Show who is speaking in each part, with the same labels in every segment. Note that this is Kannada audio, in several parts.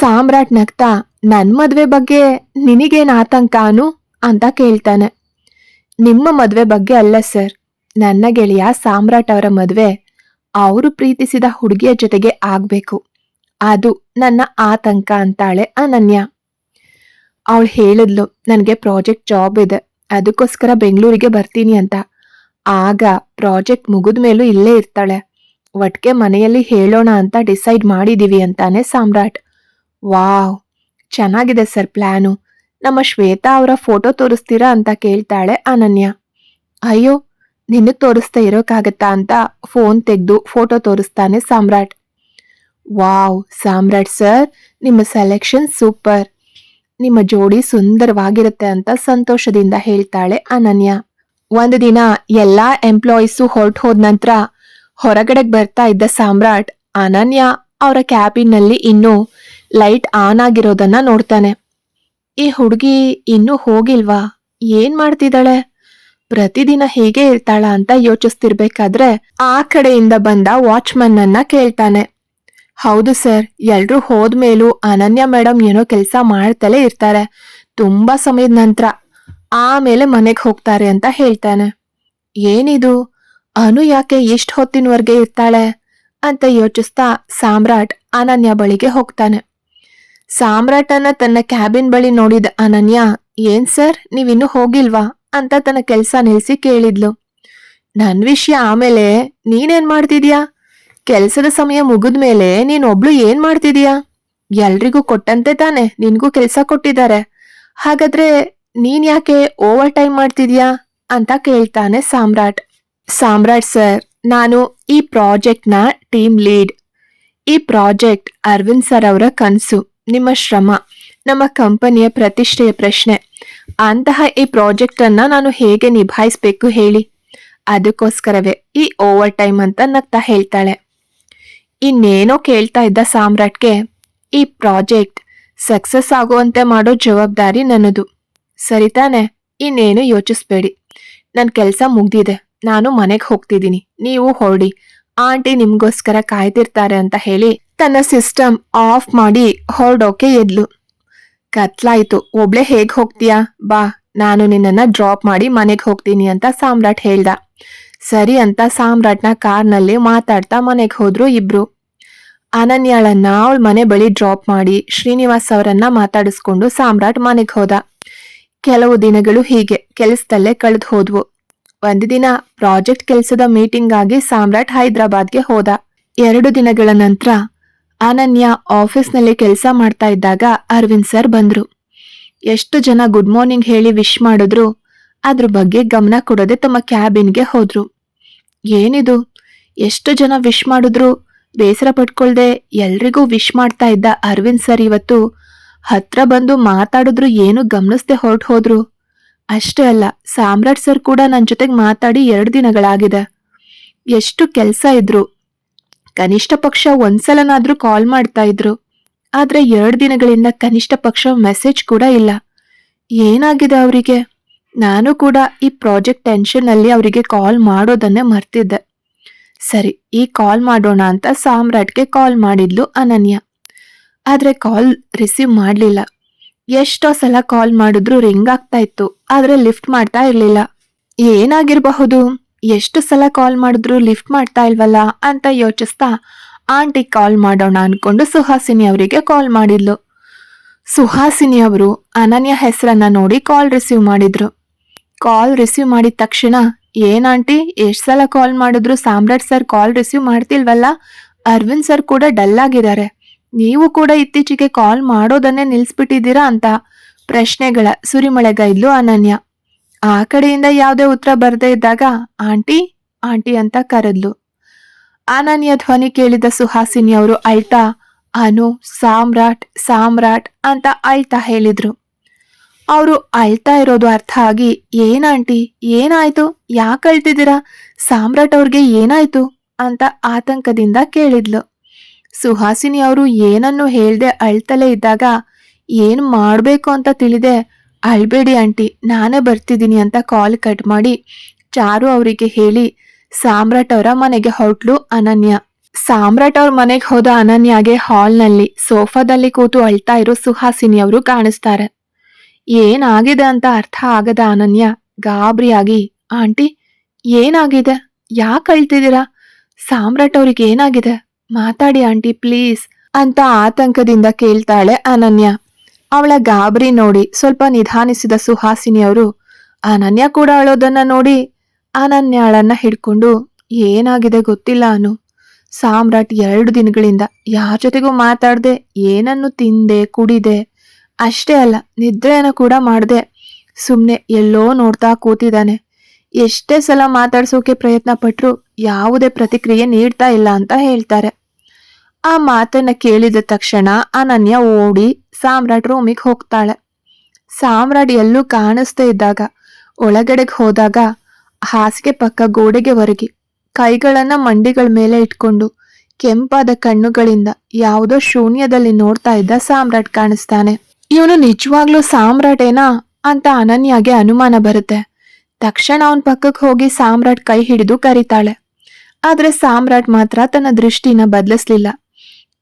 Speaker 1: ಸಾಮ್ರಾಟ್ ನಗ್ತಾ, ನನ್ ಮದ್ವೆ ಬಗ್ಗೆ ನಿನಗೇನು ಆತಂಕ ಅನು? ಅಂತ ಕೇಳ್ತಾನೆ. ನಿಮ್ಮ ಮದ್ವೆ ಬಗ್ಗೆ ಅಲ್ಲ ಸರ್. ನನ್ನ ಗೆಳೆಯ ಸಾಮ್ರಾಟ್ ಅವರ ಮದ್ವೆ ಅವರು ಪ್ರೀತಿಸಿದ ಹುಡುಗಿಯ ಜೊತೆಗೆ ಆಗ್ಬೇಕು. ಅದು ನನ್ನ ಆತಂಕ ಅಂತಾಳೆ ಅನನ್ಯ. ಅವಳು ಹೇಳಿದ್ಲು, ನನಗೆ ಪ್ರಾಜೆಕ್ಟ್ ಜಾಬ್ ಇದೆ. ಅದಕ್ಕೋಸ್ಕರ ಬೆಂಗಳೂರಿಗೆ ಬರ್ತೀನಿ ಅಂತ. ಆಗ ಪ್ರಾಜೆಕ್ಟ್ ಮುಗಿದ ಮೇಲೂ ಇಲ್ಲೇ ಇರ್ತಾಳೆ. ಒಟ್ಟಿಗೆ ಮನೆಯಲ್ಲಿ ಹೇಳೋಣ ಅಂತ ಡಿಸೈಡ್ ಮಾಡಿದೀವಿ ಅಂತಾನೆ ಸಾಮ್ರಾಟ್. ವಾವ್, ಚೆನ್ನಾಗಿದೆ ಸರ್ ಪ್ಲ್ಯಾನು ನಮ್ಮ ಶ್ವೇತಾ ಅವರ ಫೋಟೋ ತೋರಿಸ್ತೀರಾ ಅಂತ ಕೇಳ್ತಾಳೆ ಅನನ್ಯ. ಅಯ್ಯೋ, ನಿನ್ನ ತೋರಿಸ್ತಾ ಇರೋಕ್ಕಾಗತ್ತಾ ಅಂತ ಫೋನ್ ತೆಗೆದು ಫೋಟೋ ತೋರಿಸ್ತಾನೆ ಸಾಮ್ರಾಟ್. ವಾವ್, ಸಾಮ್ರಾಟ್ ಸರ್, ನಿಮ್ಮ ಸೆಲೆಕ್ಷನ್ ಸೂಪರ್. ನಿಮ್ಮ ಜೋಡಿ ಸುಂದರವಾಗಿರುತ್ತೆ ಅಂತ ಸಂತೋಷದಿಂದ ಹೇಳ್ತಾಳೆ ಅನನ್ಯ. ಒಂದು ದಿನ ಎಲ್ಲ ಎಂಪ್ಲಾಯೀಸು ಹೊರಟು ಹೋದ ನಂತರ ಹೊರಗಡೆಗೆ ಬರ್ತಾ ಇದ್ದ ಸಾಮ್ರಾಟ್ ಅನನ್ಯ ಅವರ ಕ್ಯಾಬಿನ್ನಲ್ಲಿ ಇನ್ನೂ ಲೈಟ್ ಆನ್ ಆಗಿರೋದನ್ನ ನೋಡ್ತಾನೆ. ಈ ಹುಡುಗಿ ಇನ್ನೂ ಹೋಗಿಲ್ವಾ? ಏನ್ ಮಾಡ್ತಿದ್ದಾಳೆ? ಪ್ರತಿದಿನ ಹೇಗೆ ಇರ್ತಾಳ ಅಂತ ಯೋಚಿಸ್ತಿರ್ಬೇಕಾದ್ರೆ ಆ ಕಡೆಯಿಂದ ಬಂದ ವಾಚ್ಮನ್ ಅನ್ನ ಕೇಳ್ತಾನೆ. ಹೌದು ಸರ್, ಎಲ್ರೂ ಹೋದ್ಮೇಲೂ ಅನನ್ಯ ಮೇಡಮ್ ಏನೋ ಕೆಲಸ ಮಾಡ್ತಲೇ ಇರ್ತಾರೆ. ತುಂಬಾ ಸಮಯದ ನಂತರ ಆಮೇಲೆ ಮನೆಗೆ ಹೋಗ್ತಾರೆ ಅಂತ ಹೇಳ್ತಾನೆ. ಏನಿದು? ಅನು ಯಾಕೆ ಇಷ್ಟ ಹೊತ್ತಿನವರೆಗೆ ಇರ್ತಾಳೆ? ಅಂತ ಯೋಚಿಸ್ತಾ ಸಾಮ್ರಾಟ್ ಅನನ್ಯ ಬಳಿಗೆ ಹೋಗ್ತಾನೆ. ಸಾಮ್ರಾಟನ ತನ್ನ ಕ್ಯಾಬಿನ್ ಬಳಿ ನೋಡಿದ ಅನನ್ಯ, ಏನ್ ಸರ್, ನೀವಿನ್ನೂ ಹೋಗಿಲ್ವಾ? ಅಂತ ತನ್ನ ಕೆಲಸ ನಿಲ್ಸಿ ಕೇಳಿದ್ಲು. ನನ್ ವಿಷಯ ಆಮೇಲೆ ನೀನೇನ್ ಮಾಡ್ತಿದ್ಯಾ? ಕೆಲಸದ ಸಮಯ ಮುಗಿದ್ಮೇಲೆ ನೀನ್ ಒಬ್ಳು ಏನ್ ಮಾಡ್ತಿದ್ಯಾ? ಎಲ್ರಿಗೂ ಕೊಟ್ಟಂತೆ ತಾನೆ, ನಿನ್ಗೂ ಕೆಲಸ ಕೊಟ್ಟಿದ್ದಾರೆ. ಹಾಗಾದ್ರೆ ನೀನ್ ಯಾಕೆ ಓವರ್ ಟೈಮ್ ಮಾಡ್ತಿದ್ಯಾ? ಅಂತ ಕೇಳ್ತಾನೆ ಸಾಮ್ರಾಟ್. ಸಾಮ್ರಾಟ್ ಸರ್, ನಾನು ಈ ಪ್ರಾಜೆಕ್ಟ್ನ ಟೀಮ್ ಲೀಡ್. ಈ ಪ್ರಾಜೆಕ್ಟ್ ಅರವಿಂದ್ ಸರ್ ಅವರ ಕನಸು. ನಿಮ್ಮ ಶ್ರಮ, ನಮ್ಮ ಕಂಪನಿಯ ಪ್ರತಿಷ್ಠೆಯ ಪ್ರಶ್ನೆ. ಅಂತಹ ಈ ಪ್ರಾಜೆಕ್ಟ್ ಅನ್ನ ನಾನು ಹೇಗೆ ನಿಭಾಯಿಸ್ಬೇಕು ಹೇಳಿ. ಅದಕ್ಕೋಸ್ಕರವೇ ಈ ಓವರ್ ಟೈಮ್ ಅಂತ ನಗ್ತಾ ಹೇಳ್ತಾಳೆ. ಇನ್ನೇನೋ ಕೇಳ್ತಾ ಇದ್ದ ಸಾಮ್ರಾಟ್ಗೆ, ಈ ಪ್ರಾಜೆಕ್ಟ್ ಸಕ್ಸಸ್ ಆಗುವಂತೆ ಮಾಡೋ ಜವಾಬ್ದಾರಿ ನನ್ನದು. ಸರಿ ತಾನೆ, ಇನ್ನೇನು ಯೋಚಿಸ್ಬೇಡಿ. ನನ್ನ ಕೆಲಸ ಮುಗ್ದಿದೆ, ನಾನು ಮನೆಗೆ ಹೋಗ್ತಿದ್ದೀನಿ, ನೀವು ಹೊರಡಿ. ಆಂಟಿ ನಿಮಗೋಸ್ಕರ ಕಾಯ್ತಿರ್ತಾರೆ ಅಂತ ಹೇಳಿ ತನ್ನ ಸಿಸ್ಟಮ್ ಆಫ್ ಮಾಡಿ ಹೊರಡೋಕೆ ಎದ್ಲು. ಕತ್ಲಾಯ್ತು, ಒಬ್ಳೆ ಹೇಗ್ ಹೋಗ್ತೀಯಾ? ಬಾ, ನಾನು ನಿನ್ನನ್ನು ಡ್ರಾಪ್ ಮಾಡಿ ಮನೆಗೆ ಹೋಗ್ತೀನಿ ಅಂತ ಸಾಮ್ರಾಟ್ ಹೇಳ್ದ. ಸರಿ ಅಂತ ಸಾಮ್ರಾಟ್ನ ಕಾರ್ನಲ್ಲಿ ಮಾತಾಡ್ತಾ ಮನೆಗೆ ಹೋದ್ರು ಇಬ್ರು. ಅನನ್ಯಾಳನ್ನ ಅವಳ ಮನೆ ಬಳಿ ಡ್ರಾಪ್ ಮಾಡಿ ಶ್ರೀನಿವಾಸ್ ಅವರನ್ನ ಮಾತಾಡಿಸ್ಕೊಂಡು ಸಾಮ್ರಾಟ್ ಮನೆಗೆ ಹೋದ. ಕೆಲವು ದಿನಗಳು ಹೀಗೆ, ಕೆಲಸದಲ್ಲೇ ಕಳೆದು ಹೋದ್ವು. ಒಂದು ದಿನ ಪ್ರಾಜೆಕ್ಟ್ ಕೆಲಸದ ಮೀಟಿಂಗ್ ಆಗಿ ಸಾಮ್ರಾಟ್ ಹೈದರಾಬಾದ್ಗೆ ಹೋದ. ಎರಡು ದಿನಗಳ ನಂತರ ಅನನ್ಯ ಆಫೀಸ್ನಲ್ಲಿ ಕೆಲಸ ಮಾಡ್ತಾ ಇದ್ದಾಗ ಅರವಿಂದ್ ಸರ್ ಬಂದ್ರು. ಎಷ್ಟು ಜನ ಗುಡ್ ಮಾರ್ನಿಂಗ್ ಹೇಳಿ ವಿಶ್ ಮಾಡಿದ್ರು, ಅದ್ರ ಬಗ್ಗೆ ಗಮನ ಕೊಡದೆ ತಮ್ಮ ಕ್ಯಾಬಿನ್ಗೆ ಹೋದ್ರು. ಏನಿದು? ಎಷ್ಟು ಜನ ವಿಶ್ ಮಾಡಿದ್ರು? ಬೇಸರ ಪಟ್ಕೊಳ್ದೆ ಎಲ್ರಿಗೂ ವಿಶ್ ಮಾಡ್ತಾ ಇದ್ದ ಅರವಿಂದ್ ಸರ್ ಇವತ್ತು ಹತ್ರ ಬಂದು ಮಾತಾಡಿದ್ರು ಏನು ಗಮನಿಸ್ದೆ ಹೊರಟು ಹೋದ್ರು. ಅಷ್ಟೇ ಅಲ್ಲ, ಸಾಮ್ರಾಟ್ ಸರ್ ಕೂಡ ನನ್ನ ಜೊತೆಗೆ ಮಾತಾಡಿ ಎರಡು ದಿನಗಳಾಗಿದೆ. ಎಷ್ಟು ಕೆಲಸ ಇದ್ರು ಕನಿಷ್ಠ ಪಕ್ಷ ಒಂದ್ಸಲನಾದ್ರೂ ಕಾಲ್ ಮಾಡ್ತಾ ಇದ್ರು. ಆದ್ರೆ ಎರಡು ದಿನಗಳಿಂದ ಕನಿಷ್ಠ ಪಕ್ಷ ಮೆಸೇಜ್ ಕೂಡ ಇಲ್ಲ. ಏನಾಗಿದೆ ಅವರಿಗೆ? ನಾನು ಕೂಡ ಈ ಪ್ರಾಜೆಕ್ಟ್ ಟೆನ್ಷನ್ ಅಲ್ಲಿ ಅವರಿಗೆ ಕಾಲ್ ಮಾಡೋದನ್ನೇ ಮರ್ತಿದ್ದೆ. ಸರಿ, ಈ ಕಾಲ್ ಮಾಡೋಣ ಅಂತ ಸಾಮ್ರಾಟ್ಗೆ ಕಾಲ್ ಮಾಡಿದ್ಲು ಅನನ್ಯ. ಆದ್ರೆ ಕಾಲ್ ರಿಸೀವ್ ಮಾಡಲಿಲ್ಲ. ಎಷ್ಟೋ ಸಲ ಕಾಲ್ ಮಾಡಿದ್ರು ರಿಂಗ್ ಆಗ್ತಾ ಇತ್ತು, ಆದ್ರೆ ಲಿಫ್ಟ್ ಮಾಡ್ತಾ ಇರಲಿಲ್ಲ. ಏನಾಗಿರಬಹುದು? ಎಷ್ಟು ಸಲ ಕಾಲ್ ಮಾಡಿದ್ರು ಲಿಫ್ಟ್ ಮಾಡ್ತಾ ಇಲ್ವಲ್ಲ ಅಂತ ಯೋಚಿಸ್ತಾ ಆಂಟಿ ಕಾಲ್ ಮಾಡೋಣ ಅನ್ಕೊಂಡು ಸುಹಾಸಿನಿ ಅವರಿಗೆ ಕಾಲ್ ಮಾಡಿದ್ಲು. ಸುಹಾಸಿನಿ ಅವರು ಅನನ್ಯ ಹೆಸರನ್ನ ನೋಡಿ ಕಾಲ್ ರಿಸೀವ್ ಮಾಡಿದ್ರು. ಕಾಲ್ ರಿಸೀವ್ ಮಾಡಿದ ತಕ್ಷಣ, ಏನ್ ಆಂಟಿ ಎಷ್ಟು ಸಲ ಕಾಲ್ ಮಾಡಿದ್ರು ಸಾಮ್ರಾಟ್ ಸರ್ ಕಾಲ್ ರಿಸೀವ್ ಮಾಡ್ತಿಲ್ವಲ್ಲ? ಅರವಿಂದ್ ಸರ್ ಕೂಡ ಡಲ್ ಆಗಿದ್ದಾರೆ. ನೀವು ಕೂಡ ಇತ್ತೀಚೆಗೆ ಕಾಲ್ ಮಾಡೋದನ್ನೇ ನಿಲ್ಸ್ಬಿಟ್ಟಿದ್ದೀರಾ ಅಂತ ಪ್ರಶ್ನೆಗಳ ಸುರಿಮಳೆಗೈದ್ಲು ಅನನ್ಯ. ಆ ಕಡೆಯಿಂದ ಯಾವುದೇ ಉತ್ತರ ಬರದೇ ಇದ್ದಾಗ, ಆಂಟಿ ಆಂಟಿ ಅಂತ ಕರೆದ್ಲು. ಅನನ್ಯ ಧ್ವನಿ ಕೇಳಿದ ಸುಹಾಸಿನಿ ಅವರು ಅಳ್ತಾ ಅನು, ಸಾಮ್ರಾಟ್ ಸಾಮ್ರಾಟ್ ಅಂತ ಅಳ್ತಾ ಹೇಳಿದ್ರು. ಅವರು ಅಳ್ತಾ ಇರೋದು ಅರ್ಥ ಆಗಿ ಏನಾಂಟಿ ಏನಾಯ್ತು? ಯಾಕೆ ಅಳ್ತಿದ್ದೀರಾ? ಸಾಮ್ರಾಟ್ ಅವ್ರಿಗೆ ಏನಾಯ್ತು? ಅಂತ ಆತಂಕದಿಂದ ಕೇಳಿದ್ಲು. ಸುಹಾಸಿನಿ ಅವರು ಏನನ್ನು ಹೇಳ್ದೆ ಅಳ್ತಲೇ ಇದ್ದಾಗ, ಏನು ಮಾಡಬೇಕು ಅಂತ ತಿಳಿದೆ ಅಳ್ಬೇಡಿ ಆಂಟಿ, ನಾನೇ ಬರ್ತಿದ್ದೀನಿ ಅಂತ ಕಾಲ್ ಕಟ್ ಮಾಡಿ ಚಾರು ಅವರಿಗೆ ಹೇಳಿ, ಸಾಮ್ರಾಟ್ ಅವರ ಮನೆಗೆ ಹೊರಟ್ಲು ಅನನ್ಯ. ಸಾಮ್ರಾಟ್ ಅವ್ರ ಮನೆಗೆ ಹೋದ ಅನನ್ಯಾಗೆ ಹಾಲ್ನಲ್ಲಿ ಸೋಫಾದಲ್ಲಿ ಕೂತು ಅಳ್ತಾ ಇರೋ ಸುಹಾಸಿನಿ ಅವರು ಕಾಣಿಸ್ತಾರೆ. ಏನಾಗಿದೆ ಅಂತ ಅರ್ಥ ಆಗದ ಅನನ್ಯ, ಗಾಬರಿಯಾಗಿ, ಆಂಟಿ, ಏನಾಗಿದೆ? ಯಾಕೆ ಅಳ್ತಿದ್ದೀರಾ? ಸಾಮ್ರಾಟ್ ಅವ್ರಿಗೆ ಏನಾಗಿದೆ? ಮಾತಾಡಿ ಆಂಟಿ, ಪ್ಲೀಸ್, ಅಂತ ಆತಂಕದಿಂದ ಕೇಳ್ತಾಳೆ ಅನನ್ಯ. ಅವಳ ಗಾಬರಿ ನೋಡಿ ಸ್ವಲ್ಪ ನಿಧಾನಿಸಿದ ಸುಹಾಸಿನಿ ಅವರು ಅನನ್ಯ ಕೂಡ ಅಳೋದನ್ನ ನೋಡಿ ಅನನ್ಯಾಳನ್ನ ಹಿಡ್ಕೊಂಡು ಏನಾಗಿದೆ ಗೊತ್ತಿಲ್ಲ ಅನು. ಸಾಮ್ರಾಟ್ ಎರಡು ದಿನಗಳಿಂದ ಯಾರ ಜೊತೆಗೂ ಮಾತಾಡದೆ, ಏನನ್ನು ತಿಂದೆ, ಕುಡಿದೆ, ಅಷ್ಟೇ ಅಲ್ಲ, ನಿದ್ರೆಯನ್ನು ಕೂಡ ಮಾಡಿದೆ. ಸುಮ್ಮನೆ ಎಲ್ಲೋ ನೋಡ್ತಾ ಕೂತಿದ್ದಾನೆ. ಎಷ್ಟೇ ಸಲ ಮಾತಾಡ್ಸೋಕೆ ಪ್ರಯತ್ನ ಪಟ್ರು ಯಾವುದೇ ಪ್ರತಿಕ್ರಿಯೆ ನೀಡ್ತಾ ಇಲ್ಲ ಅಂತ ಹೇಳ್ತಾರೆ. ಆ ಮಾತನ್ನ ಕೇಳಿದ ತಕ್ಷಣ ಅನನ್ಯ ಓಡಿ ಸಾಮ್ರಾಟ್ ರೂಮಿಗೆ ಹೋಗ್ತಾಳೆ. ಸಾಮ್ರಾಟ್ ಎಲ್ಲೂ ಕಾಣಿಸ್ದೇ ಇದ್ದಾಗ, ಒಳಗಡೆಗೆ ಹೋದಾಗ ಹಾಸಿಗೆ ಪಕ್ಕ ಗೋಡೆಗೆ ಹೊರಗಿ ಕೈಗಳನ್ನ ಮಂಡಿಗಳ ಮೇಲೆ ಇಟ್ಕೊಂಡು ಕೆಂಪಾದ ಕಣ್ಣುಗಳಿಂದ ಯಾವುದೋ ಶೂನ್ಯದಲ್ಲಿ ನೋಡ್ತಾ ಇದ್ದ ಸಾಮ್ರಾಟ್ ಕಾಣಿಸ್ತಾನೆ. ಇವನು ನಿಜವಾಗ್ಲೂ ಸಾಮ್ರಾಟೇನಾ? ಅಂತ ಅನನ್ಯಾಗೆ ಅನುಮಾನ ಬರುತ್ತೆ. ತಕ್ಷಣ ಅವನ್ ಪಕ್ಕಕ್ಕೆ ಹೋಗಿ ಸಾಮ್ರಾಟ್ ಕೈ ಹಿಡಿದು ಕರೀತಾಳೆ. ಆದ್ರೆ ಸಾಮ್ರಾಟ್ ಮಾತ್ರ ತನ್ನ ದೃಷ್ಟಿನ ಬದಲಿಸ್ಲಿಲ್ಲ.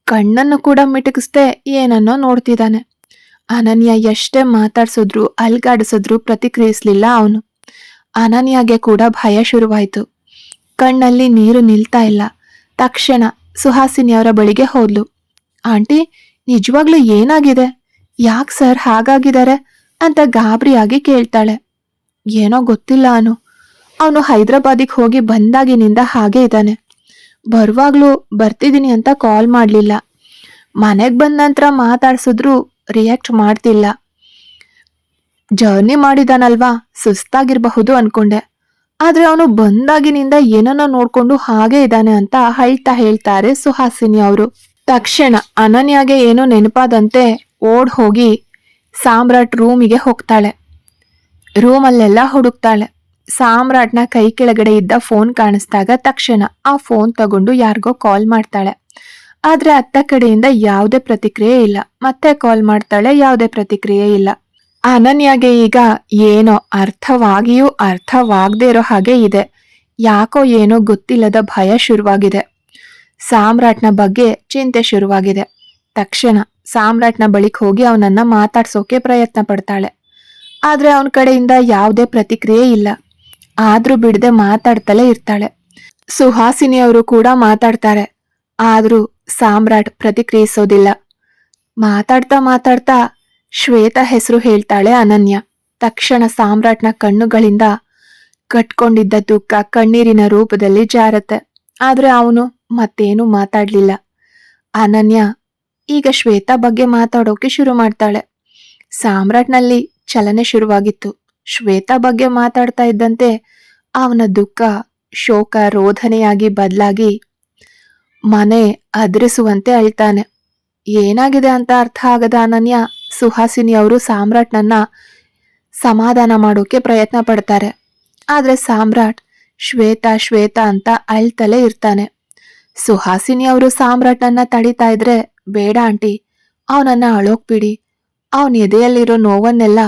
Speaker 1: ಕಣ್ಣನ್ನು ಕೂಡ ಮಿಟಕಿಸ್ದೆ ಏನನ್ನೋ ನೋಡ್ತಿದ್ದಾನೆ. ಅನನ್ಯ ಎಷ್ಟೇ ಮಾತಾಡ್ಸಿದ್ರು, ಅಲ್ಗಾಡಿಸಿದ್ರು ಪ್ರತಿಕ್ರಿಯಿಸ್ಲಿಲ್ಲ ಅವನು. ಅನನ್ಯಾಗೆ ಕೂಡ ಭಯ ಶುರುವಾಯಿತು. ಕಣ್ಣಲ್ಲಿ ನೀರು ನಿಲ್ತಾ ಇಲ್ಲ. ತಕ್ಷಣ ಸುಹಾಸಿನಿಯವರ ಬಳಿಗೆ ಹೋದ್ಲು. ಆಂಟಿ, ನಿಜವಾಗ್ಲೂ ಏನಾಗಿದೆ? ಯಾಕೆ ಸರ್ ಹಾಗಾಗಿದ್ದಾರೆ? ಅಂತ ಗಾಬರಿಯಾಗಿ ಕೇಳ್ತಾಳೆ. ಏನೋ ಗೊತ್ತಿಲ್ಲ ಅನು. ಅವನು ಹೈದ್ರಾಬಾದಿಗೆ ಹೋಗಿ ಬಂದಾಗಿನಿಂದ ಹಾಗೆ ಇದ್ದಾನೆ. ಬರುವಾಗ್ಲೂ ಬರ್ತಿದ್ದೀನಿ ಅಂತ ಕಾಲ್ ಮಾಡಲಿಲ್ಲ. ಮನೆಗೆ ಬಂದ ನಂತರ ಮಾತಾಡ್ಸಿದ್ರು ರಿಯಾಕ್ಟ್ ಮಾಡ್ತಿಲ್ಲ. ಜರ್ನಿ ಮಾಡಿದಾನಲ್ವಾ, ಸುಸ್ತಾಗಿರಬಹುದು ಅನ್ಕೊಂಡೆ. ಆದ್ರೆ ಅವನು ಬಂದಾಗಿನಿಂದ ಏನನ್ನೋ ನೋಡ್ಕೊಂಡು ಹಾಗೆ ಇದ್ದಾನೆ ಅಂತ ಹೇಳ್ತಾ ಹೇಳ್ತಾರೆ ಸುಹಾಸಿನಿ ಅವರು. ತಕ್ಷಣ ಅನನ್ಯಾಗೆ ಏನೋ ನೆನಪಾದಂತೆ ಓಡ್ ಹೋಗಿ ಸಾಮ್ರಾಟ್ ರೂಮಿಗೆ ಹೋಗ್ತಾಳೆ. ರೂಮಲ್ಲೆಲ್ಲ ಹುಡುಕ್ತಾಳೆ. ಸಾಮ್ರಾಟ್ನ ಕೈ ಕೆಳಗಡೆ ಇದ್ದ ಫೋನ್ ಕಾಣಿಸ್ದಾಗ ತಕ್ಷಣ ಆ ಫೋನ್ ತಗೊಂಡು ಯಾರಿಗೋ ಕಾಲ್ ಮಾಡ್ತಾಳೆ. ಆದ್ರೆ ಅತ್ತ ಕಡೆಯಿಂದ ಯಾವುದೇ ಪ್ರತಿಕ್ರಿಯೆ ಇಲ್ಲ. ಮತ್ತೆ ಕಾಲ್ ಮಾಡ್ತಾಳೆ, ಯಾವುದೇ ಪ್ರತಿಕ್ರಿಯೆ ಇಲ್ಲ. ಅನನ್ಯಾಗೆ ಈಗ ಏನೋ ಅರ್ಥವಾಗಿಯೂ ಅರ್ಥವಾಗದೇ ಇರೋ ಹಾಗೆ ಇದೆ. ಯಾಕೋ ಏನೋ ಗೊತ್ತಿಲ್ಲದ ಭಯ ಶುರುವಾಗಿದೆ. ಸಾಮ್ರಾಟ್ನ ಬಗ್ಗೆ ಚಿಂತೆ ಶುರುವಾಗಿದೆ. ತಕ್ಷಣ ಸಾಮ್ರಾಟ್ನ ಬಳಿಕ್ ಹೋಗಿ ಅವನನ್ನ ಮಾತಾಡ್ಸೋಕೆ ಪ್ರಯತ್ನ ಪಡ್ತಾಳೆ. ಆದ್ರೆ ಅವನ ಕಡೆಯಿಂದ ಯಾವುದೇ ಪ್ರತಿಕ್ರಿಯೆ ಇಲ್ಲ. ಆದ್ರೂ ಬಿಡದೆ ಮಾತಾಡ್ತಲೇ ಇರ್ತಾಳೆ. ಸುಹಾಸಿನಿ ಅವರು ಕೂಡ ಮಾತಾಡ್ತಾರೆ. ಆದ್ರೂ ಸಾಮ್ರಾಟ್ ಪ್ರತಿಕ್ರಿಯಿಸೋದಿಲ್ಲ. ಮಾತಾಡ್ತಾ ಮಾತಾಡ್ತಾ ಶ್ವೇತಾ ಹೆಸರು ಹೇಳ್ತಾಳೆ ಅನನ್ಯ. ತಕ್ಷಣ ಸಾಮ್ರಾಟ್ನ ಕಣ್ಣುಗಳಿಂದ ಕಟ್ಕೊಂಡಿದ್ದ ದುಃಖ ಕಣ್ಣೀರಿನ ರೂಪದಲ್ಲಿ ಜಾರತ್ತೆ. ಆದ್ರೆ ಅವನು ಮತ್ತೇನು ಮಾತಾಡ್ಲಿಲ್ಲ. ಅನನ್ಯ ಈಗ ಶ್ವೇತಾ ಬಗ್ಗೆ ಮಾತಾಡೋಕೆ ಶುರು ಮಾಡ್ತಾಳೆ. ಸಾಮ್ರಾಟ್ನಲ್ಲಿ ಚಲನೆ ಶುರುವಾಗಿತ್ತು. ಶ್ವೇತಾ ಬಗ್ಗೆ ಮಾತಾಡ್ತಾ ಇದ್ದಂತೆ ಅವನ ದುಃಖ ಶೋಕ ರೋಧನೆಯಾಗಿ ಬದಲಾಗಿ ಮನೆ ಅದ್ರಿಸುವಂತೆ ಅಳ್ತಾನೆ. ಏನಾಗಿದೆ ಅಂತ ಅರ್ಥ ಆಗದ ಅನನ್ಯ, ಸುಹಾಸಿನಿ ಅವರು ಸಾಮ್ರಾಟ್ನನ್ನ ಸಮಾಧಾನ ಮಾಡೋಕೆ ಪ್ರಯತ್ನ ಪಡ್ತಾರೆ. ಆದ್ರೆ ಸಾಮ್ರಾಟ್ ಶ್ವೇತಾ ಶ್ವೇತಾ ಅಂತ ಅಳ್ತಲೇ ಇರ್ತಾನೆ. ಸುಹಾಸಿನಿ ಅವರು ಸಾಮ್ರಾಟ್ನನ್ನ ತಡಿತಾ ಇದ್ರೆ ಬೇಡ ಆಂಟಿ, ಅವನನ್ನ ಅಳೋಕ್ ಬಿಡಿ. ಅವನ ಎದೆಯಲ್ಲಿರೋ ನೋವನ್ನೆಲ್ಲ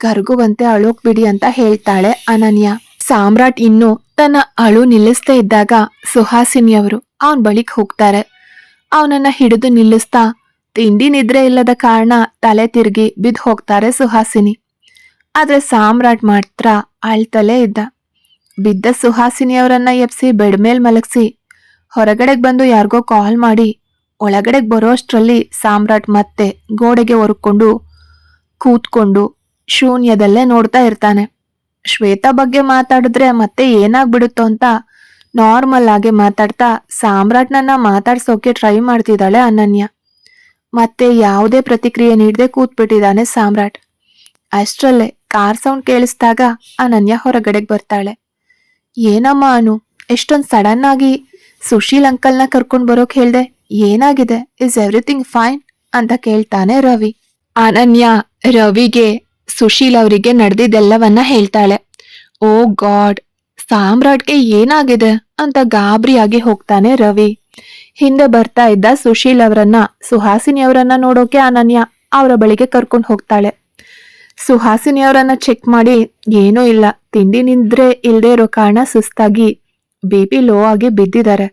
Speaker 1: ಕರಗುವಂತೆ ಅಳೋಕ್ ಬಿಡಿ ಅಂತ ಹೇಳ್ತಾಳೆ ಅನನ್ಯ. ಸಾಮ್ರಾಟ್ ಇನ್ನು ತನ್ನ ಅಳು ನಿಲ್ಲಿಸ್ತಾ ಇದ್ದಾಗ ಸುಹಾಸಿನಿಯವರು ಅವನ್ ಬಳಿಕ್ ಹೋಗ್ತಾರೆ. ಅವನನ್ನ ಹಿಡಿದು ನಿಲ್ಲಿಸ್ತಾ ತಿಂಡಿ ನಿದ್ರೆ ಇಲ್ಲದ ಕಾರಣ ತಲೆ ತಿರುಗಿ ಬಿದ್ದು ಹೋಗ್ತಾರೆ ಸುಹಾಸಿನಿ. ಆದ್ರೆ ಸಾಮ್ರಾಟ್ ಮಾತ್ರ ಅಳ್ತಲೇ ಇದ್ದ. ಬಿದ್ದ ಸುಹಾಸಿನಿಯವರನ್ನ ಎಬ್ಸಿ ಬೆಡ್ ಮೇಲ್ ಮಲಗಿಸಿ ಹೊರಗಡೆಗೆ ಬಂದು ಯಾರಿಗೋ ಕಾಲ್ ಮಾಡಿ ಒಳಗಡೆಗೆ ಬರೋಷ್ಟರಲ್ಲಿ ಸಾಮ್ರಾಟ್ ಮತ್ತೆ ಗೋಡೆಗೆ ಒರ್ಕೊಂಡು ಕೂತ್ಕೊಂಡು ಶೂನ್ಯದಲ್ಲೇ ನೋಡ್ತಾ ಇರ್ತಾನೆ. ಶ್ವೇತಾ ಬಗ್ಗೆ ಮಾತಾಡಿದ್ರೆ ಮತ್ತೆ ಏನಾಗ್ಬಿಡುತ್ತೋ ಅಂತ ನಾರ್ಮಲ್ ಆಗಿ ಮಾತಾಡ್ತಾ ಸಾಮ್ರಾಟ್ನನ್ನ ಮಾತಾಡ್ಸೋಕೆ ಟ್ರೈ ಮಾಡ್ತಿದ್ದಾಳೆ ಅನನ್ಯ. ಮತ್ತೆ ಯಾವುದೇ ಪ್ರತಿಕ್ರಿಯೆ ನೀಡದೆ ಕೂತ್ಬಿಟ್ಟಿದ್ದಾನೆ ಸಾಮ್ರಾಟ್. ಅಷ್ಟರಲ್ಲೇ ಕಾರ್ ಸೌಂಡ್ ಕೇಳಿಸ್ದಾಗ ಅನನ್ಯ ಹೊರಗಡೆಗೆ ಬರ್ತಾಳೆ. ಏನಮ್ಮ ಅನು, ಎಷ್ಟೊಂದು ಸಡನ್ ಆಗಿ ಸುಶೀಲ್ ಅಂಕಲ್ನ ಕರ್ಕೊಂಡು ಬರೋಕ್ ಹೇಳ್ದೆ? ಏನಾಗಿದೆ? ಇಸ್ ಎವ್ರಿಥಿಂಗ್ ಫೈನ್ ಅಂತ ಕೇಳ್ತಾನೆ ರವಿ. ಅನನ್ಯ, ರವಿಗೆ ಸುಶೀಲ್ ಅವರಿಗೆ ನಡೆದಿದ್ದೆಲ್ಲವನ್ನ ಹೇಳ್ತಾಳೆ. ಓ ಗಾಡ್, ಸಾಮ್ರಾಟ್ಗೆ ಏನಾಗಿದೆ ಅಂತ ಗಾಬರಿಯಾಗಿ ಹೋಗ್ತಾನೆ ರವಿ. ಹಿಂದೆ ಬರ್ತಾ ಇದ್ದ ಸುಶೀಲ್ ಅವರನ್ನ, ಸುಹಾಸಿನಿ ಅವರನ್ನ ನೋಡೋಕೆ ಅನನ್ಯ ಅವರ ಬಳಿಗೆ ಕರ್ಕೊಂಡು ಹೋಗ್ತಾಳೆ. ಸುಹಾಸಿನಿ ಅವರನ್ನ ಚೆಕ್ ಮಾಡಿ, ಏನೂ ಇಲ್ಲ, ತಿಂಡಿ ನಿಂದ್ರೆ ಇಲ್ಲದೆ ಇರೋ ಕಾರಣ ಸುಸ್ತಾಗಿ ಬಿ ಪಿ ಲೋ ಆಗಿ ಬಿದ್ದಿದ್ದಾರೆ.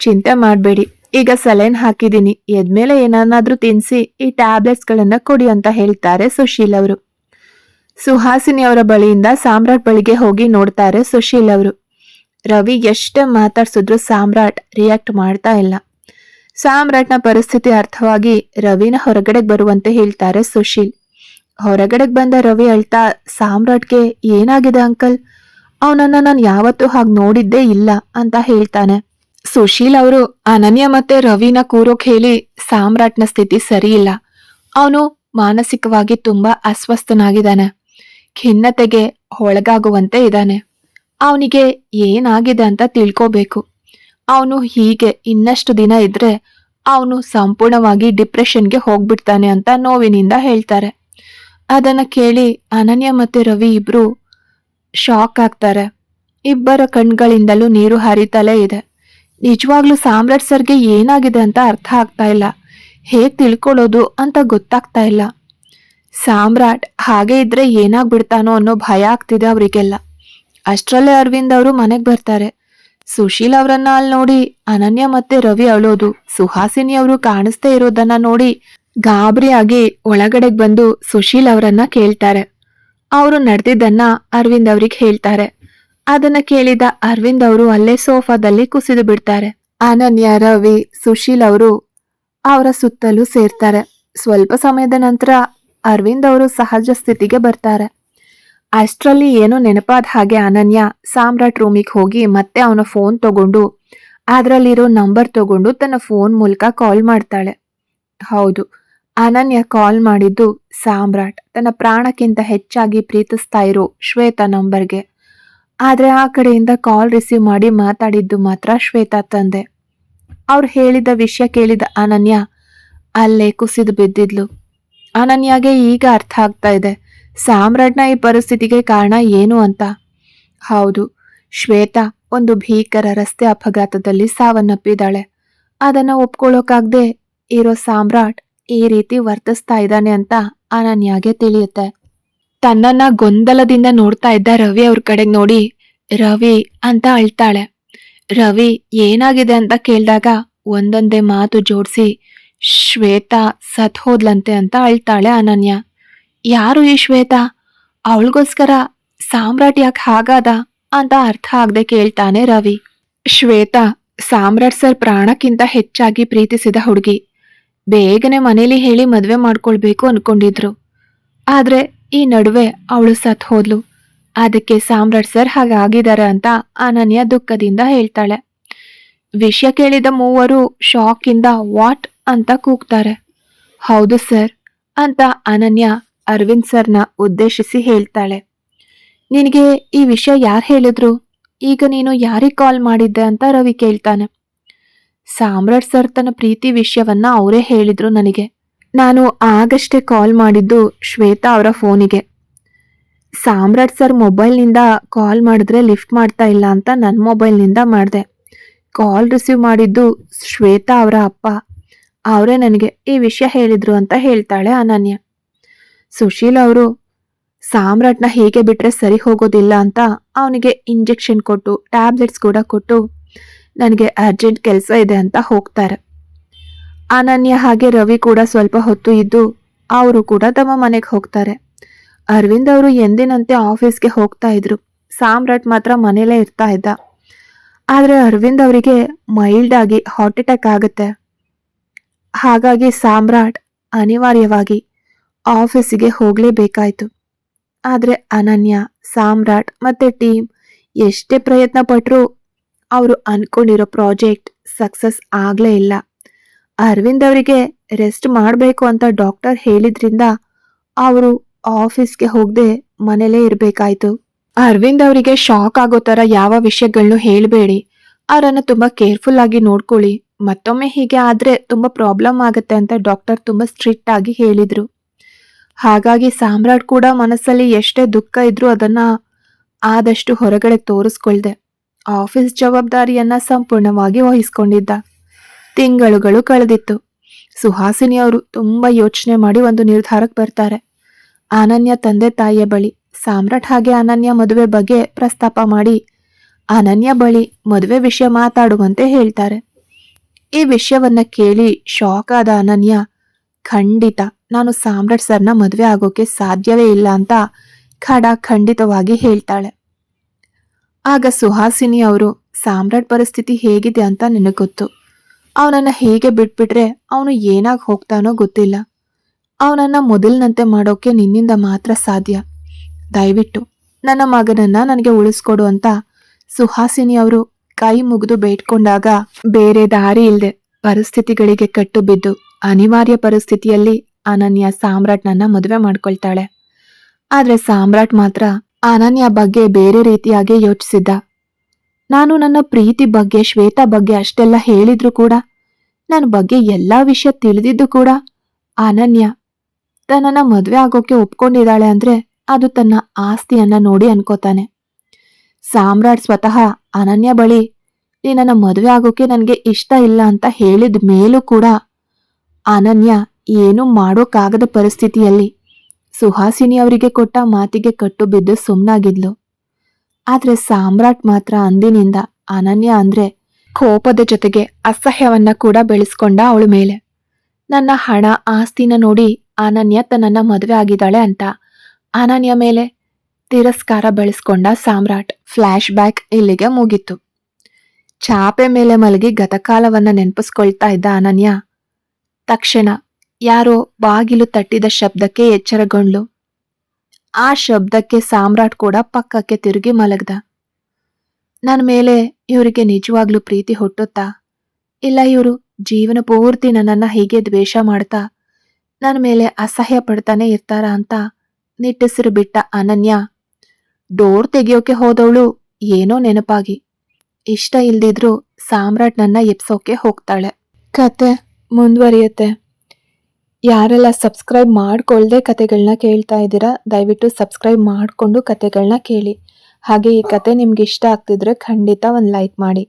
Speaker 1: ಚಿಂತೆ ಮಾಡಬೇಡಿ, ಈಗ ಸಲೈನ್ ಹಾಕಿದ್ದೀನಿ, ಎದ್ಮೇಲೆ ಏನನ್ನಾದ್ರೂ ತಿನ್ಸಿ, ಈ ಟ್ಯಾಬ್ಲೆಟ್ಸ್ಗಳನ್ನ ಕೊಡಿ ಅಂತ ಹೇಳ್ತಾರೆ ಸುಶೀಲ್ ಅವರು. ಸುಹಾಸಿನಿ ಅವರ ಬಳಿಯಿಂದ ಸಾಮ್ರಾಟ್ ಬಳಿಗೆ ಹೋಗಿ ನೋಡ್ತಾರೆ ಸುಶೀಲ್ ಅವರು. ರವಿ ಎಷ್ಟೇ ಮಾತಾಡ್ಸಿದ್ರು ಸಾಮ್ರಾಟ್ ರಿಯಾಕ್ಟ್ ಮಾಡ್ತಾ ಇಲ್ಲ. ಸಾಮ್ರಾಟ್ನ ಪರಿಸ್ಥಿತಿ ಅರ್ಥವಾಗಿ ರವಿನ ಹೊರಗಡೆಗೆ ಬರುವಂತೆ ಹೇಳ್ತಾರೆ ಸುಶೀಲ್. ಹೊರಗಡೆಗೆ ಬಂದ ರವಿ ಅಳ್ತಾ ಸಾಮ್ರಾಟ್ಗೆ ಏನಾಗಿದೆ ಅಂಕಲ್? ಅವನನ್ನ ನಾನು ಯಾವತ್ತೂ ಹಾಗೆ ನೋಡಿದ್ದೇ ಇಲ್ಲ ಅಂತ ಹೇಳ್ತಾನೆ. ಸುಶೀಲ್ ಅವರು ಅನನ್ಯ ಮತ್ತೆ ರವಿನ ಕೂರೋಕ್ ಹೇಳಿ ಸಾಮ್ರಾಟ್ನ ಸ್ಥಿತಿ ಸರಿ ಇಲ್ಲ. ಅವನು ಮಾನಸಿಕವಾಗಿ ತುಂಬಾ ಅಸ್ವಸ್ಥನಾಗಿದ್ದಾನೆ. ಖಿನ್ನತೆಗೆ ಒಳಗಾಗುವಂತೆ ಇದ್ದಾನೆ. ಅವನಿಗೆ ಏನಾಗಿದೆ ಅಂತ ತಿಳ್ಕೋಬೇಕು. ಅವನು ಹೀಗೆ ಇನ್ನಷ್ಟು ದಿನ ಇದ್ರೆ ಅವನು ಸಂಪೂರ್ಣವಾಗಿ ಡಿಪ್ರೆಷನ್ಗೆ ಹೋಗ್ಬಿಡ್ತಾನೆ ಅಂತ ನೋವಿನಿಂದ ಹೇಳ್ತಾರೆ. ಅದನ್ನ ಕೇಳಿ ಅನನ್ಯ ಮತ್ತು ರವಿ ಇಬ್ರು ಶಾಕ್ ಆಗ್ತಾರೆ. ಇಬ್ಬರ ಕಣ್ಗಳಿಂದಲೂ ನೀರು ಹರಿತಲೇ ಇದೆ. ನಿಜವಾಗ್ಲೂ ಸಾಮ್ರಾಟ್ ಸರ್ಗೆ ಏನಾಗಿದೆ ಅಂತ ಅರ್ಥ ಆಗ್ತಾ ಇಲ್ಲ. ಹೇಗ್ ತಿಳ್ಕೊಳ್ಳೋದು ಅಂತ ಗೊತ್ತಾಗ್ತಾ ಇಲ್ಲ. ಸಾಮ್ರಾಟ್ ಹಾಗೆ ಇದ್ರೆ ಏನಾಗ್ಬಿಡ್ತಾನೋ ಅನ್ನೋ ಭಯ ಆಗ್ತಿದೆ ಅವರಿಗೆಲ್ಲ. ಅಷ್ಟರಲ್ಲೇ ಅರವಿಂದ್ ಅವರು ಮನೆಗೆ ಬರ್ತಾರೆ. ಸುಶೀಲ್ ಅವರನ್ನ ಅಲ್ಲಿ ನೋಡಿ, ಅನನ್ಯ ಮತ್ತೆ ರವಿ ಅಳೋದು, ಸುಹಾಸಿನಿ ಅವರು ಕಾಣಿಸ್ತೇ ಇರೋದನ್ನ ನೋಡಿ ಗಾಬರಿಯಾಗಿ ಒಳಗಡೆಗೆ ಬಂದು ಸುಶೀಲ್ ಅವರನ್ನ ಕೇಳ್ತಾರೆ. ಅವರು ನಡೆದಿದ್ದನ್ನ ಅರವಿಂದ್ ಅವ್ರಿಗೆ ಹೇಳ್ತಾರೆ. ಅದನ್ನ ಕೇಳಿದ ಅರವಿಂದ್ ಅವರು ಅಲ್ಲೇ ಸೋಫಾದಲ್ಲಿ ಕುಸಿದು ಬಿಡ್ತಾರೆ. ಅನನ್ಯ, ರವಿ, ಸುಶೀಲ್ ಅವರು ಅವರ ಸುತ್ತಲೂ ಸೇರ್ತಾರೆ. ಸ್ವಲ್ಪ ಸಮಯದ ನಂತರ ಅರವಿಂದ್ ಅವರು ಸಹಜ ಸ್ಥಿತಿಗೆ ಬರ್ತಾರೆ. ಅಷ್ಟರಲ್ಲಿ ಏನೋ ನೆನಪಾದ ಹಾಗೆ ಅನನ್ಯ ಸಾಮ್ರಾಟ್ ರೂಮಿಗೆ ಹೋಗಿ ಮತ್ತೆ ಅವನ ಫೋನ್ ತಗೊಂಡು, ಅದರಲ್ಲಿರೋ ನಂಬರ್ ತಗೊಂಡು ತನ್ನ ಫೋನ್ ಮೂಲಕ ಕಾಲ್ ಮಾಡ್ತಾಳೆ. ಹೌದು, ಅನನ್ಯ ಕಾಲ್ ಮಾಡಿದ್ದು ಸಾಮ್ರಾಟ್. ತನ್ನ ಪ್ರಾಣಕ್ಕಿಂತ ಹೆಚ್ಚಾಗಿ ಪ್ರೀತಿಸ್ತಾ ಇರೋ ಶ್ವೇತಾ ನಂಬರ್ಗೆ ಆದರೆ ಆ ಕಡೆಯಿಂದ ಕಾಲ್ ರಿಸೀವ್ ಮಾಡಿ ಮಾತಾಡಿದ್ದು ಮಾತ್ರ ಶ್ವೇತಾ ತಂದೆ. ಅವ್ರು ಹೇಳಿದ ವಿಷಯ ಕೇಳಿದ ಅನನ್ಯ ಅಲ್ಲೇ ಕುಸಿದು ಬಿದ್ದಿದ್ಲು. ಅನನ್ಯಾಗೆ ಈಗ ಅರ್ಥ ಆಗ್ತಾ ಇದೆ. ಸಾಮ್ರಾಟ್ನ ಈ ಪರಿಸ್ಥಿತಿಗೆ ಕಾರಣ ಏನು ಅಂತ? ಹೌದು, ಶ್ವೇತಾ ಒಂದು ಭೀಕರ ರಸ್ತೆ ಅಪಘಾತದಲ್ಲಿ ಸಾವನ್ನಪ್ಪಿದ್ದಾಳೆ. ಅದನ್ನ ಒಪ್ಕೊಳ್ಳೋಕಾಗ್ದೆ ಇರೋ ಸಾಮ್ರಾಟ್ ಈ ರೀತಿ ವರ್ತಿಸ್ತಾ ಇದ್ದಾನೆ ಅಂತ ಅನನ್ಯಾಗೆ ತಿಳಿಯುತ್ತೆ. ತನ್ನನ್ನ ಗೊಂದಲದಿಂದ ನೋಡ್ತಾ ಇದ್ದ ರವಿ ಅವ್ರ ಕಡೆಗೆ ನೋಡಿ, ರವಿ ಅಂತ ಅಳ್ತಾಳೆ. ರವಿ, ಏನಾಗಿದೆ? ಅಂತ ಕೇಳಿದಾಗ ಒಂದೊಂದೇ ಮಾತು ಜೋಡಿಸಿ ಶ್ವೇತಾ ಸತ್ ಹೋದ್ಲಂತೆ ಅಂತ ಅಳ್ತಾಳೆ ಅನನ್ಯ. ಯಾರು ಈ ಶ್ವೇತಾ? ಅವಳಿಗೋಸ್ಕರ ಸಾಮ್ರಾಟ್ ಯಾಕೆ ಹಾಗಾದ? ಅಂತ ಅರ್ಥ ಆಗದೆ ಕೇಳ್ತಾನೆ ರವಿ. ಶ್ವೇತಾ, ಸಾಮ್ರಾಟ್ ಸರ್ ಪ್ರಾಣಕ್ಕಿಂತ ಹೆಚ್ಚಾಗಿ ಪ್ರೀತಿಸಿದ ಹುಡುಗಿ. ಬೇಗನೆ ಮನೇಲಿ ಹೇಳಿ ಮದುವೆ ಮಾಡ್ಕೊಳ್ಬೇಕು ಅನ್ಕೊಂಡಿದ್ರು. ಆದ್ರೆ ಈ ನಡುವೆ ಅವಳು ಸತ್ ಹೋದ್ಲು. ಅದಕ್ಕೆ ಸಾಮ್ರಾಟ್ ಸರ್ ಹಾಗಾಗಿದ್ದಾರೆ ಅಂತ ಅನನ್ಯ ದುಃಖದಿಂದ ಹೇಳ್ತಾಳೆ. ವಿಷಯ ಕೇಳಿದ ಮೂವರು ಶಾಕಿಂದ ವಾಟ್ ಅಂತ ಕೂಗ್ತಾರೆ. ಹೌದು ಸರ್, ಅಂತ ಅನನ್ಯ ಅರವಿಂದ್ ಸರ್ನ ಉದ್ದೇಶಿಸಿ ಹೇಳ್ತಾಳೆ. ನಿನಗೆ ಈ ವಿಷಯ ಯಾರು ಹೇಳಿದ್ರು? ಈಗ ನೀನು ಯಾರಿಗೆ ಕಾಲ್ ಮಾಡಿದ್ದೆ ಅಂತ ರವಿ ಕೇಳ್ತಾನೆ. ಸಾಮ್ರಾಟ್ ಸರ್ ತನ್ನ ಪ್ರೀತಿ ವಿಷಯವನ್ನ ಅವರೇ ಹೇಳಿದ್ರು ನನಗೆ. ನಾನು ಆಗಷ್ಟೇ ಕಾಲ್ ಮಾಡಿದ್ದು ಶ್ವೇತಾ ಅವರ ಫೋನಿಗೆ. ಸಾಮ್ರಾಟ್ ಸರ್ ಮೊಬೈಲ್ನಿಂದ ಕಾಲ್ ಮಾಡಿದ್ರೆ ಲಿಫ್ಟ್ ಮಾಡ್ತಾ ಇಲ್ಲ ಅಂತ ನನ್ನ ಮೊಬೈಲ್ನಿಂದ ಮಾಡಿದೆ. ಕಾಲ್ ರಿಸೀವ್ ಮಾಡಿದ್ದು ಶ್ವೇತಾ ಅವರ ಅಪ್ಪ. ಅವರೇ ನನಗೆ ಈ ವಿಷಯ ಹೇಳಿದ್ರು ಅಂತ ಹೇಳ್ತಾಳೆ ಅನನ್ಯ. ಸುಶೀಲ್ ಅವರು, ಸಾಮ್ರಾಟ್ನ ಹೀಗೆ ಬಿಟ್ರೆ ಸರಿ ಹೋಗೋದಿಲ್ಲ ಅಂತ ಅವನಿಗೆ ಇಂಜೆಕ್ಷನ್ ಕೊಟ್ಟು ಟ್ಯಾಬ್ಲೆಟ್ಸ್ ಕೂಡ ಕೊಟ್ಟು, ನನಗೆ ಅರ್ಜೆಂಟ್ ಕೆಲಸ ಇದೆ ಅಂತ ಹೋಗ್ತಾರೆ. ಅನನ್ಯ ಹಾಗೆ ರವಿ ಕೂಡ ಸ್ವಲ್ಪ ಹೊತ್ತು ಇದ್ದು, ಅವರು ಕೂಡ ತಮ್ಮ ಮನೆಗೆ ಹೋಗ್ತಾರೆ. ಅರವಿಂದ್ ಅವರು ಎಂದಿನಂತೆ ಆಫೀಸ್ಗೆ ಹೋಗ್ತಾ ಇದ್ರು. ಸಾಮ್ರಾಟ್ ಮಾತ್ರ ಮನೇಲೇ ಇರ್ತಾ ಇದ್ದ. ಆದರೆ ಅರವಿಂದ್ ಅವರಿಗೆ ಮೈಲ್ಡ್ ಆಗಿ ಹಾರ್ಟ್ ಅಟ್ಯಾಕ್ ಆಗುತ್ತೆ. ಹಾಗಾಗಿ ಸಾಮ್ರಾಟ್ ಅನಿವಾರ್ಯವಾಗಿ ಆಫೀಸಿಗೆ ಹೋಗಲೇಬೇಕಾಯಿತು. ಆದರೆ ಅನನ್ಯ, ಸಾಮ್ರಾಟ್ ಮತ್ತು ಟೀಮ್ ಎಷ್ಟೇ ಪ್ರಯತ್ನ ಪಟ್ಟರೂ ಅವರು ಅಂದ್ಕೊಂಡಿರೋ ಪ್ರಾಜೆಕ್ಟ್ ಸಕ್ಸಸ್ ಆಗಲೇ ಇಲ್ಲ. ಅರವಿಂದ್ ಅವರಿಗೆ ರೆಸ್ಟ್ ಮಾಡಬೇಕು ಅಂತ ಡಾಕ್ಟರ್ ಹೇಳಿದ್ರಿಂದ ಅವರು ಆಫೀಸ್ಗೆ ಹೋಗದೆ ಮನೇಲೇ ಇರಬೇಕಾಯಿತು. ಅರವಿಂದ್ ಅವರಿಗೆ ಶಾಕ್ ಆಗೋ ಥರ ಯಾವ ವಿಷಯಗಳನ್ನೂ ಹೇಳಬೇಡಿ. ಅವರನ್ನು ತುಂಬ ಕೇರ್ಫುಲ್ ಆಗಿ ನೋಡ್ಕೊಳ್ಳಿ. ಮತ್ತೊಮ್ಮೆ ಹೀಗೆ ಆದರೆ ತುಂಬ ಪ್ರಾಬ್ಲಮ್ ಆಗುತ್ತೆ ಅಂತ ಡಾಕ್ಟರ್ ತುಂಬ ಸ್ಟ್ರಿಕ್ಟ್ ಆಗಿ ಹೇಳಿದರು. ಹಾಗಾಗಿ ಸಾಮ್ರಾಟ್ ಕೂಡ ಮನಸ್ಸಲ್ಲಿ ಎಷ್ಟೇ ದುಃಖ ಇದ್ರೂ ಅದನ್ನು ಆದಷ್ಟು ಹೊರಗಡೆ ತೋರಿಸ್ಕೊಳ್ದೆ. ಆಫೀಸ್ ಜವಾಬ್ದಾರಿಯನ್ನು ಸಂಪೂರ್ಣವಾಗಿ ವಹಿಸ್ಕೊಂಡಿದ್ದ. ತಿಂಗಳುಗಳು ಕಳೆದಿತ್ತು. ಸುಹಾಸಿನಿ ಅವರು ತುಂಬ ಯೋಚನೆ ಮಾಡಿ ಒಂದು ನಿರ್ಧಾರಕ್ಕೆ ಬರ್ತಾರೆ. ಅನನ್ಯ ತಂದೆ ತಾಯಿಯ ಬಳಿ. ಸಾಮ್ರಾಟ್ ಹಾಗೆ ಅನನ್ಯ ಮದುವೆ ಬಗ್ಗೆ ಪ್ರಸ್ತಾಪ ಮಾಡಿ, ಅನನ್ಯ ಬಳಿ ಮದುವೆ ವಿಷಯ ಮಾತಾಡುವಂತೆ ಹೇಳ್ತಾರೆ. ಈ ವಿಷಯವನ್ನ ಕೇಳಿ ಶಾಕ್ ಆದ ಅನನ್ಯ, ಖಂಡಿತ, ನಾನು ಸಾಮ್ರಾಟ್ ಸರ್ನ ಮದುವೆ ಆಗೋಕೆ ಸಾಧ್ಯವೇ ಇಲ್ಲ ಅಂತ ಖಡ ಖಂಡಿತವಾಗಿ ಹೇಳ್ತಾಳೆ. ಆಗ ಸುಹಾಸಿನಿ ಅವರು, ಸಾಮ್ರಾಟ್ ಪರಿಸ್ಥಿತಿ ಹೇಗಿದೆ ಅಂತ ನಿನಗೆ ಗೊತ್ತು. ಅವನನ್ನ ಹೇಗೆ ಬಿಟ್ಬಿಟ್ರೆ ಅವನು ಏನಾಗಿ ಹೋಗ್ತಾನೋ ಗೊತ್ತಿಲ್ಲ. ಅವನನ್ನ ಮೊದಲಿನಂತೆ ಮಾಡೋಕೆ ನಿನ್ನಿಂದ ಮಾತ್ರ ಸಾಧ್ಯ. ದಯವಿಟ್ಟು, ನನ್ನ ಮಗನನ್ನ ನನಗೆ ಉಳಿಸ್ಕೊಡು ಅಂತ ಸುಹಾಸಿನಿ ಅವರು ಕೈ ಮುಗಿದು ಬೇಡ್ಕೊಂಡಾಗ ಬೇರೆ ದಾರಿ ಇಲ್ದೆ ಪರಿಸ್ಥಿತಿಗಳಿಗೆ ಕಟ್ಟು ಬಿದ್ದು ಅನಿವಾರ್ಯ ಪರಿಸ್ಥಿತಿಯಲ್ಲಿ ಅನನ್ಯ ಸಾಮ್ರಾಟ್ನನ್ನ ಮದುವೆ ಮಾಡ್ಕೊಳ್ತಾಳೆ. ಆದ್ರೆ ಸಾಮ್ರಾಟ್ ಮಾತ್ರ ಅನನ್ಯ ಬಗ್ಗೆ ಬೇರೆ ರೀತಿಯಾಗಿ ಯೋಚಿಸಿದ್ದ. ನಾನು ನನ್ನ ಪ್ರೀತಿ ಬಗ್ಗೆ, ಶ್ವೇತಾ ಬಗ್ಗೆ ಅಷ್ಟೆಲ್ಲ ಹೇಳಿದ್ರು ಕೂಡ, ನನ್ನ ಬಗ್ಗೆ ಎಲ್ಲಾ ವಿಷಯ ತಿಳಿದಿದ್ದು ಕೂಡ ಅನನ್ಯ ತನ್ನನ್ನ ಮದುವೆ ಆಗೋಕೆ ಒಪ್ಕೊಂಡಿದ್ದಾಳೆ ಅಂದ್ರೆ ಅದು ತನ್ನ ಆಸ್ತಿಯನ್ನ ನೋಡಿ ಅನ್ಕೋತಾನೆ. ಸಾಮ್ರಾಟ್ ಸ್ವತಃ ಅನನ್ಯ ಬಳಿ, ನೀ ನನ್ನ ಮದುವೆ ಆಗೋಕೆ ನನಗೆ ಇಷ್ಟ ಇಲ್ಲ ಅಂತ ಹೇಳಿದ ಮೇಲೂ ಕೂಡ ಅನನ್ಯ ಏನೂ ಮಾಡೋಕ್ಕಾಗದ ಪರಿಸ್ಥಿತಿಯಲ್ಲಿ ಸುಹಾಸಿನಿ ಅವರಿಗೆ ಕೊಟ್ಟ ಮಾತಿಗೆ ಕಟ್ಟು ಬಿದ್ದು ಸುಮ್ಮನಾಗಿದ್ಲು ಆದರೆ ಸಾಮ್ರಾಟ್ ಮಾತ್ರ ಅಂದಿನಿಂದ ಅನನ್ಯ ಅಂದ್ರೆ ಕೋಪದ ಜೊತೆಗೆ ಅಸಹ್ಯವನ್ನ ಕೂಡ ಬೆಳೆಸ್ಕೊಂಡ ಅವಳ ಮೇಲೆ. ನನ್ನ ಹಣ, ಆಸ್ತಿನ ನೋಡಿ ಅನನ್ಯ ತನ್ನನ್ನ ಮದುವೆ ಆಗಿದ್ದಾಳೆ ಅಂತ. ಅನನ್ಯ ಮೇಲೆ ತಿರಸ್ಕಾರ ಬಳಸ್ಕೊಂಡ ಸಾಮ್ರಾಟ್ ಫ್ಲಾಶ್ ಬ್ಯಾಕ್ ಇಲ್ಲಿಗೆ ಮುಗಿತು. ಚಾಪೆ ಮೇಲೆ ಮಲಗಿ ಗತಕಾಲವನ್ನ ನೆನಪಿಸ್ಕೊಳ್ತಾ ಇದ್ದ ಅನನ್ಯ, ತಕ್ಷಣ ಯಾರೋ ಬಾಗಿಲು ತಟ್ಟಿದ ಶಬ್ದಕ್ಕೆ ಎಚ್ಚರಗೊಂಡ್ಲು ಆ ಶಬ್ದಕ್ಕೆ ಸಾಮ್ರಾಟ್ ಕೂಡ ಪಕ್ಕಕ್ಕೆ ತಿರುಗಿ ಮಲಗ್ದ. ನನ್ನ ಮೇಲೆ ಇವರಿಗೆ ನಿಜವಾಗ್ಲೂ ಪ್ರೀತಿ ಹುಟ್ಟುತ್ತಾ? ಇಲ್ಲ ಇವರು ಜೀವನ ಪೂರ್ತಿ ನನ್ನನ್ನು ಹೀಗೆ ದ್ವೇಷ ಮಾಡ್ತಾ ನನ್ನ ಮೇಲೆ ಅಸಹ್ಯ ಪಡ್ತಾನೆ ಇರ್ತಾರ ಅಂತ ನಿಟ್ಟುಸಿರು ಬಿಟ್ಟ ಅನನ್ಯ ಡೋರ್ ತೆಗಿಯೋಕೆ ಹೋದವಳು ಏನೋ ನೆನಪಾಗಿ. ಇಷ್ಟ ಇಲ್ದಿದ್ರು ಸಾಮ್ರಾಟ್ ನನ್ನ ಎಪ್ಸೋಕೆ ಹೋಗ್ತಾಳೆ. ಕತೆ ಮುಂದುವರಿಯುತ್ತೆ. ಯಾರೆಲ್ಲ ಸಬ್ಸ್ಕ್ರೈಬ್ ಮಾಡ್ಕೊಳ್ಳದೆ ಕತೆಗಳನ್ನ ಕೇಳ್ತಾ ಇದ್ದೀರಾ, ದಯವಿಟ್ಟು ಸಬ್ಸ್ಕ್ರೈಬ್ ಮಾಡಿಕೊಂಡು ಕತೆಗಳನ್ನ ಕೇಳಿ. ಹಾಗೆ ಈ ಕತೆ ನಿಮ್ಗೆ ಇಷ್ಟ ಆಗ್ತಿದ್ರೆ ಖಂಡಿತ ಒಂದು ಲೈಕ್ ಮಾಡಿ.